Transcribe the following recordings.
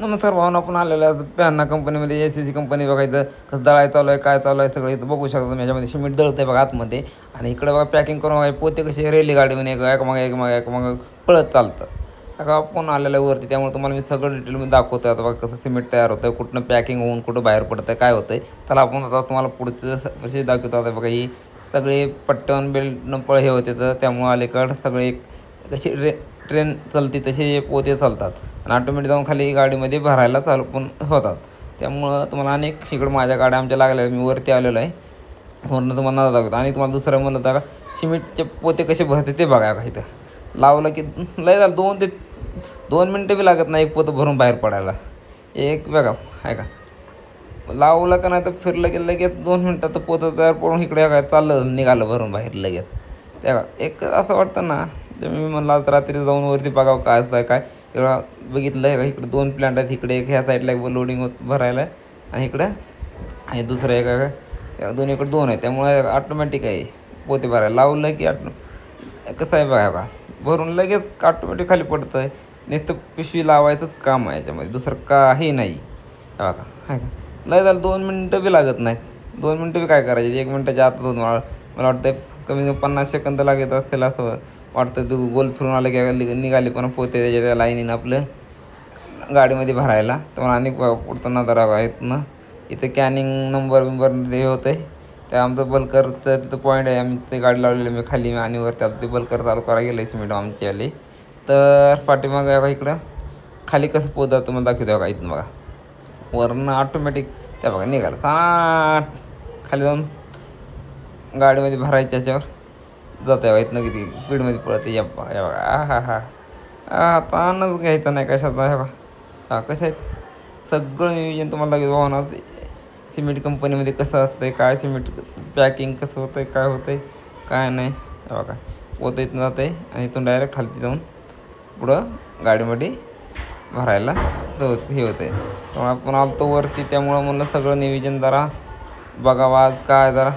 नमस्कार भावना आपण आलेलं आहे पॅन्ना कंपनीमध्ये ए सी सी कंपनी बघायचं कसं दळाय चालू आहे काय चालू आहे सगळं इथं बघू शकता तुम्ही. ह्याच्यामध्ये सिमेंट दळत आहे बघा आतमध्ये. आणि इकडे बघा पॅकिंग करून बघा पोते कसे रेल्वे गाडीमध्ये एक एक मागे एक मागे एक मागे पळत चालतं. का आपण आलेलं आहे वरती त्यामुळे तुम्हाला मी सगळं डिटेल मी दाखवतो आता बघा कसं सिमेंट तयार होतं कुठनं पॅकिंग होऊन कुठं बाहेर पडतं काय होतं आहे त्याला आपण आता तुम्हाला पुढचं कसे दाखवतो. आता बघा ही सगळे पट्टन बेल्टनं पळ हे होते तर त्यामुळं अलीकडं सगळे एक कशी रे ट्रेन चालते तसे पोते चालतात. आणि ऑटोमॅटिक जाऊन खाली गाडीमध्ये भरायला चालू पण होतात. त्यामुळं तुम्हाला अनेक इकडं माझ्या गाड्या आमच्या लागल्या मी वरती आलेलो आहे. वरनं तुम्हाला नजर दाखवतो. आणि तुम्हाला दुसरं म्हणलं तर का सिमेंटचे पोते कसे भरते ते बघा का इथं. लावलं की लय झालं दोन ते दोन मिनटं बी लागत नाही एक पोतं भरून बाहेर पडायला. एक बघा आहे का? लावलं का नाही तर फिरलं की लगेच दोन मिनटात तर पोतं तयार पडून इकडे काय चाललं निघालं भरून बाहेर लगेच. त्या का एक असं वाटतं ना तर मी म्हणलं आता रात्री जाऊन वरती बघावं काय असतं काय? एवढा बघितलं आहे का इकडे दोन प्लॅन्ट आहेत इकडे एक ह्या साईडला एक लोडिंग होत भरायला आहे आणि इकडं आणि दुसरं एक आहे का दोन आहे त्यामुळे ऑटोमॅटिक आहे पोते भरायला. लावलं की ऑटो कसं आहे बघा का भरून लगेच ऑटोमॅटिक खाली पडतं आहे नुसतं पिशवी लावायचंच काम आहे याच्यामध्ये दुसरं काही नाही. हे बघा का लय झालं दोन मिनटं बी लागत नाही दोन मिनटं बी काय करायचे? एक मिनटाच्या आत दोन मला मला वाटतं कमी कमी पन्नास सेकंद लागत असतील असं. वाटतं तू गोल फिरून आलं की निघाले पण पोते त्याच्या त्या लाईनीनं आपलं गाडीमध्ये भरायला. तर मला अनेक पुढचं धरावं आहेत ना इथं कॅनिंग नंबर बिंबर ते होतं आहे ते आमचं बलकरचं तिथं पॉईंट आहे. आम्ही ते गाडी लावलेली मी खाली आणि वर त्यात ते बलकर चालू करायला गेलं आहे सिमेंट आमच्यावाले. तर पाठीमागं का इकडं. खाली कसं पोहतं तुम्हाला दाखवतो बघा इथून बघा. वरनं ऑटोमॅटिक त्या बघा निघालं. साठ खाली जाऊन गाडीमध्ये भरायच्या याच्यावर. जातं बघा इथनं किती स्पीडमध्ये पळते. या बघा या बघा. आ हा. हा आ ताणच घ्यायचं नाही कशाचा हे बा हा कसं आहे? सगळं नियोजन तुम्हाला लगेच होणार सिमेंट कंपनीमध्ये कसं असतं काय सिमेंट पॅकिंग कसं होतं आहे काय होतं आहे काय नाही हे बघा. पोतं इथून जात आहे आणि इथून डायरेक्ट खालती जाऊन पुढं गाडीमध्ये भरायला जो हे होतं आहे त्यामुळे आपण आलतो वरती त्यामुळं म्हणलं सगळं नियोजन जरा बघावा आज काय जरा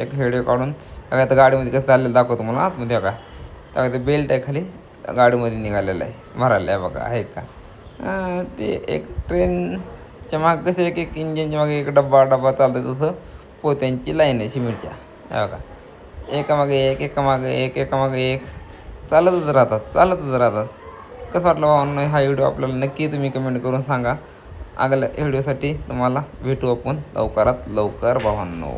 एक हेडे काढून काय तर गाडीमध्ये कसं चाललेलं दाखवतो तुम्हाला आतमध्ये बघा. त्या ते बेल्ट आहे खाली गाडीमध्ये निघालेलं आहे. भरायला आहे बघा आहे का? ते एक ट्रेनच्या मागे कसं एक एक इंजिनच्या मागे एक डब्बा डब्बा चालतं तसं. पोत्यांची लाईन आहे सिमेंटच्या. हे बघा. एकामागे एक एकामागे एक एकामागे एक. चालतच राहतात चालतच राहतात. कसं वाटलं भावांनो हा व्हिडिओ आपल्याला नक्की तुम्ही कमेंट करून सांगा. आगल्या व्हिडिओसाठी तुम्हाला भेटू आपण लवकरात लवकर भावांनो.